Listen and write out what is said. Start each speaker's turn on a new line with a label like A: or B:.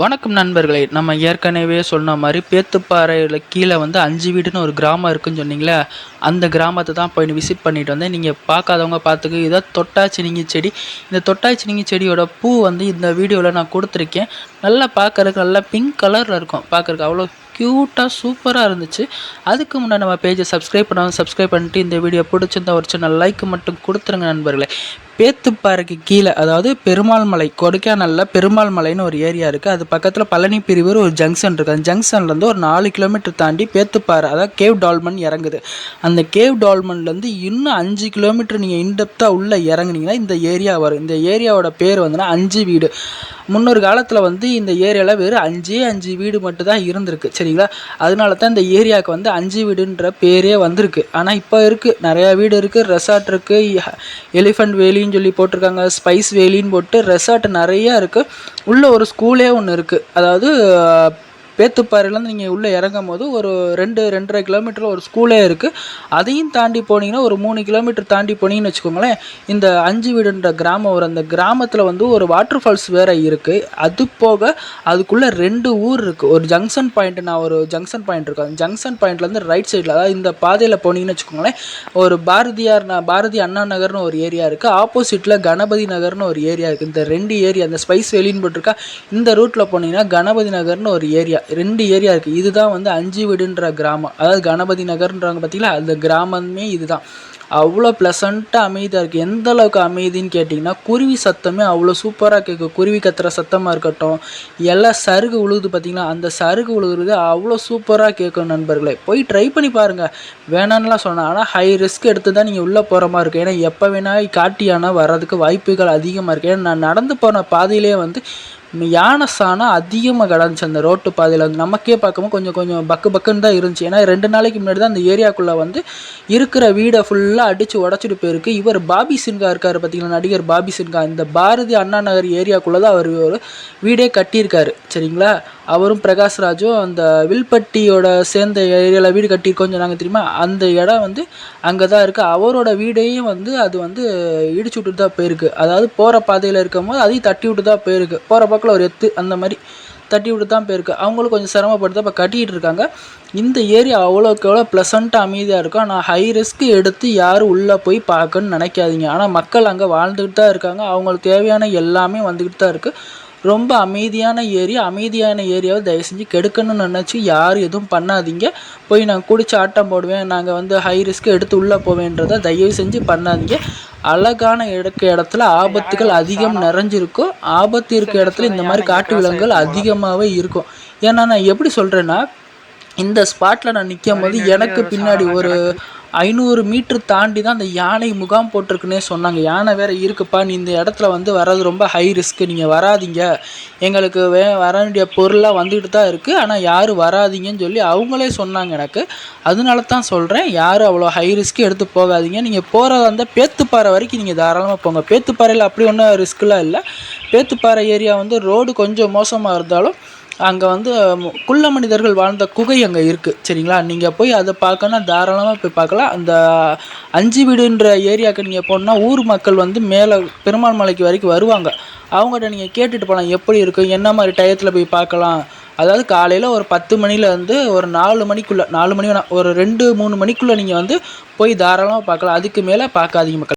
A: வணக்கம் நண்பர்களே நம்ம ஏற்கனவே சொன்ன மாதிரி பேத்துப்பாறையில் கீழே வந்து அஞ்சு வீடுன்னு ஒரு கிராமம் இருக்குன்னு சொன்னீங்களே அந்த கிராமத்தை தான் போய் விசிட் பண்ணிட்டு வந்தேன். நீங்கள் பார்க்காதவங்க பார்த்துக்கு இதை தொட்டாச்சினிங்கி செடி இந்த தொட்டாச்சினிங்கி செடியோட பூ வந்து இந்த வீடியோவில் நான் கொடுத்துருக்கேன். நல்லா பார்க்குறதுக்கு நல்லா பிங்க் கலரில் இருக்கும். பார்க்குறக்கு அவ்வளோ க்யூட்டாக சூப்பராக இருந்துச்சு. அதுக்கு முன்னாடி நம்ம பேஜை சப்ஸ்கிரைப் பண்ணாமல் சப்ஸ்கிரைப் பண்ணிட்டு இந்த வீடியோ பிடிச்சிருந்தா ஒரு சின்ன லைக் மட்டும் கொடுத்துருங்க நண்பர்களே. பேத்துப்பாறைக்கு கீழே அதாவது பெருமாள் மலை கொடைக்கானலில் பெருமாள் மலைன்னு ஒரு ஏரியா இருக்குது அது பக்கத்தில் பழனி பிரிவு ஒரு ஜங்ஷன் இருக்குது அந்த ஜங்ஷன்லேருந்து ஒரு நாலு கிலோமீட்டர் தாண்டி பேத்துப்பாறை அதாவது கேவ் டால்மன் இறங்குது. அந்த கேவ் டால்மன்லேருந்து இன்னும் அஞ்சு கிலோமீட்டர் நீங்கள் இன்டெப்த்தாக உள்ளே இறங்குனீங்கன்னா இந்த ஏரியா வரும். இந்த ஏரியாவோட பேர் வந்துன்னா அஞ்சு வீடு. முன்னொரு காலத்தில் வந்து இந்த ஏரியாவில் வெறும் அஞ்சே அஞ்சு வீடு மட்டும்தான் இருந்திருக்கு சரிங்களா? அதனால தான் இந்த ஏரியாவுக்கு வந்து அஞ்சு வீடுன்ற பேரே வந்திருக்கு. ஆனால் இப்போ இருக்குது நிறையா வீடு இருக்குது ரெசார்ட் இருக்குது எலிஃபண்ட் வேலின்னு சொல்லி போட்டிருக்காங்க ஸ்பைஸ் வேலின்னு போட்டு ரெசார்ட் நிறையா இருக்குது உள்ளே ஒரு ஸ்கூலே ஒன்று இருக்குது அதாவது பேத்துப்பாறையிலேருந்து நீங்கள் உள்ளே இறங்கும் போது ஒரு ரெண்டு ரெண்டரை கிலோமீட்டரில் ஒரு ஸ்கூலே இருக்குது அதையும் தாண்டி போனீங்கன்னா ஒரு மூணு கிலோமீட்டர் தாண்டி போனீங்கன்னு வச்சுக்கோங்களேன் இந்த அஞ்சு வீடுன்ற கிராமம் ஒரு அந்த கிராமத்தில் வந்து ஒரு வாட்டர் ஃபால்ஸ் வேறு இருக்குது அது போக அதுக்குள்ளே ரெண்டு ஊர் இருக்குது ஒரு ஜங்ஷன் பாயிண்ட் நான் ஒரு ஜங்ஷன் பாயிண்ட் இருக்கும் அந்த ஜங்ஷன் பாயிண்ட்லேருந்து ரைட் சைடில் அதாவது இந்த பாதையில் போனீங்கன்னு வச்சுக்கோங்களேன் ஒரு பாரதியார் பாரதி அண்ணா நகர்னு ஒரு ஏரியா இருக்குது ஆப்போசிட்டில் கணபதி நகர்னு ஒரு ஏரியா இருக்குது இந்த ரெண்டு ஏரியா இந்த ஸ்பைஸ் வெளின்னு போட்டிருக்கா இந்த ரூட்டில் போனீங்கன்னா கணபதி நகர்னு ஒரு ஏரியா ரெண்டு ஏரியா இருக்குது இதுதான் வந்து அஞ்சு வீடுன்ற கிராமம். அதாவது கணபதி நகர்ன்றாங்க பார்த்தீங்களா அந்த கிராமமே இதுதான். அவ்வளோ ப்ளசண்ட்டாக அமைதியாக இருக்குது எந்த அளவுக்கு அமைதின்னு கேட்டிங்கன்னா குருவி சத்தமே அவ்வளோ சூப்பராக கேட்கும். குருவி கத்துற சத்தமாக இருக்கட்டும் எல்லாம் சருகு உழுகுது பார்த்திங்களா அந்த சருகு உழுகுறது அவ்வளோ சூப்பராக கேட்கும் நண்பர்களே. போய் ட்ரை பண்ணி பாருங்கள் வேணான்லாம் சொன்னேன் ஆனால் ஹை ரிஸ்க் எடுத்து தான் நீங்கள் உள்ளே போகிற மாதிரி இருக்கும். ஏன்னா எப்போ வேணால் காட்டியானா வர்றதுக்கு வாய்ப்புகள் அதிகமாக இருக்குது ஏன்னா நான் நடந்து போன பாதையிலே வந்து யானை சாணம் அதிகமாக கிடந்துச்சு அந்த ரோட்டு பாதையில் வந்து நமக்கே பார்க்கும்போது கொஞ்சம் கொஞ்சம் பக்கு பக்குன்னு தான் இருந்துச்சு. ஏன்னா ரெண்டு நாளைக்கு முன்னாடி தான் அந்த ஏரியாக்குள்ளே வந்து இருக்கிற வீடை ஃபுல்லாக அடித்து உடச்சிட்டு போயிருக்கு இவர் பாபி சின்கா இருக்கார் பார்த்தீங்களா? நடிகர் பாபி சின்கா இந்த பாரதி அண்ணா நகர் ஏரியாக்குள்ளே தான் அவர் வீடே கட்டியிருக்காரு. சரிங்களா? அவரும் பிரகாஷ்ராஜும் அந்த வில்பட்டியோட சேர்ந்த ஏரியாவில் வீடு கட்டியிருக்கோம் சொன்னாங்க தெரியுமா? அந்த இடம் வந்து அங்கே தான் இருக்குது அவரோட வீடையும் வந்து அது வந்து இடிச்சு விட்டு தான் போயிருக்கு. அதாவது போகிற பாதையில் இருக்கும் போது அதையும் தட்டி விட்டு தான் போயிருக்கு. போகிற பக்கம் ஒரு எத்து அந்த மாதிரி தட்டி விட்டு தான் போயிருக்கு. அவங்களும் கொஞ்சம் சிரமப்படுத்த இப்போ கட்டிகிட்டு இருக்காங்க. இந்த ஏரியா அவ்வளோக்கு எவ்வளோ ப்ளசண்ட்டாக அமைதியாக இருக்கும். ஆனால் ஹை ரிஸ்க் எடுத்து யாரும் உள்ளே போய் பார்க்கணுன்னு நினைக்காதீங்க. ஆனால் மக்கள் அங்கே வாழ்ந்துக்கிட்டு தான் இருக்காங்க. அவங்களுக்கு தேவையான எல்லாமே வந்துக்கிட்டு தான் இருக்குது ரொம்ப அமைதியான ஏரியா அமைதியான ஏரியாவை தயவு செஞ்சு கெடுக்கணும்னு நினச்சி யாரும் எதுவும் பண்ணாதீங்க. போய் நான் குடிச்சு ஆட்டம் போடுவேன் நாங்கள் வந்து ஹை ரிஸ்க் எடுத்து உள்ளே போவேன்றதை தயவு செஞ்சு பண்ணாதீங்க. அழகான இருக்க இடத்துல ஆபத்துகள் அதிகம் நிறைஞ்சிருக்கும் ஆபத்து இருக்க இடத்துல இந்த மாதிரி காட்டு விலங்குகள் அதிகமாகவே இருக்கும். ஏன்னா நான் எப்படி சொல்கிறேன்னா இந்த ஸ்பாட்டில் நான் நிற்கும் போது எனக்கு பின்னாடி ஒரு ஐநூறு மீட்ரு தாண்டி தான் அந்த யானை முகாம் போட்டிருக்குன்னே சொன்னாங்க. யானை வேறு இருக்குப்பா நீ இந்த இடத்துல வந்து வர்றது ரொம்ப ஹை ரிஸ்க்கு நீங்கள் வராதிங்க. எங்களுக்கு வே வர வேண்டிய பொருளாக வந்துட்டு தான் இருக்குது ஆனால் யாரும் வராதிங்கன்னு சொல்லி அவங்களே சொன்னாங்க எனக்கு. அதனால தான் சொல்கிறேன் யாரும் அவ்வளோ ஹை ரிஸ்க்கு எடுத்து போகாதீங்க. நீங்கள் போகிறதா இருந்தால் பேத்துப்பாறை வரைக்கும் நீங்கள் தாராளமாக போங்க. பேத்துப்பாறையில் அப்படி ஒன்றும் ரிஸ்க்கெலாம் இல்லை. பேத்துப்பாறை ஏரியா வந்து ரோடு கொஞ்சம் மோசமாக இருந்தாலும் அங்கே வந்து குள்ள மனிதர்கள் வாழ்ந்த குகை அங்கே இருக்குது சரிங்களா? நீங்கள் போய் அதை பார்க்கணுன்னா தாராளமாக போய் பார்க்கலாம். அந்த அஞ்சு வீடுன்ற ஏரியாவுக்கு நீங்கள் போனால் ஊர் மக்கள் வந்து மேலே பெருமாள் மலைக்கு வரைக்கும் வருவாங்க. அவங்கள்ட்ட நீங்கள் கேட்டுட்டு போகலாம் எப்படி இருக்கும் என்ன மாதிரி டயத்தில் போய் பார்க்கலாம். அதாவது காலையில் ஒரு பத்து மணிலேருந்து ஒரு நாலு மணிக்குள்ளே நாலு மணி வேணாம் ஒரு ரெண்டு மூணு மணிக்குள்ளே நீங்கள் வந்து போய் தாராளமாக பார்க்கலாம். அதுக்கு மேலே பார்க்காதீங்க மக்கள்.